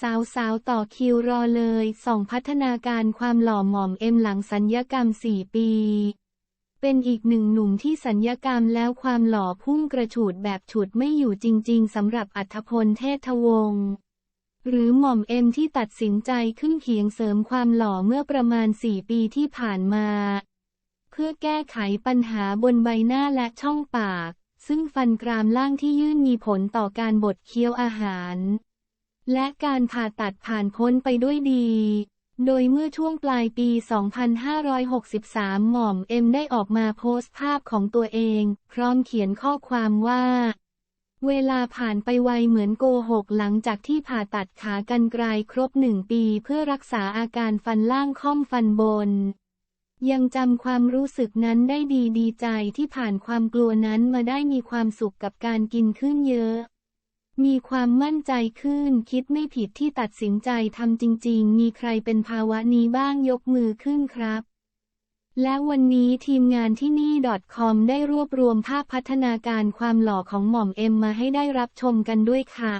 สาวสาวๆต่อคิวรอเลยส่องพัฒนาการความหล่อหม่อมเอ็มหลังสัญญกรรม 4 ปี เป็นอีกหนึ่งหนุ่มที่สัญญกรรมแล้วความหล่อพุ่งกระฉูดแบบฉุดไม่อยู่จริง ๆสำหรับอัธพลเทพวงศ์หรือหม่อมเอ็มที่ตัดสินใจขึ้นเขียงเสริมความหล่อเมื่อประมาณ 4 ปีที่ผ่านมา เพื่อแก้ไขปัญหาบนใบหน้าและช่องปาก ซึ่งฟันกรามล่างที่ยื่นมีผลต่อการบดเคี้ยวอาหาร และการผ่าตัดผ่านพ้นไปด้วยดี โดยเมื่อช่วงปลายปี 2563 หม่อมเอ็มได้ออกมาโพสต์ภาพของตัวเอง พร้อมเขียนข้อความว่า เวลาผ่านไปไวเหมือนโกหกหลังจากที่ผ่าตัดขากรรไกรครบหนึ่งปีเพื่อรักษาอาการฟันล่างค่อมฟันบนยังจำความรู้สึกนั้นได้ดีดีใจที่ผ่านความกลัวนั้นมาได้มีความสุขกับการกินขึ้นเยอะ มีความมั่นใจขึ้น คิดไม่ผิดที่ตัดสินใจทำจริง ๆ มีใครเป็นภาวะนี้บ้างยกมือขึ้นครับ และวันนี้ทีมงานที่นี่ .com ได้รวบรวมภาพพัฒนาการความหล่อของหม่อมเอ็มมาให้ได้รับชมกันด้วยค่ะ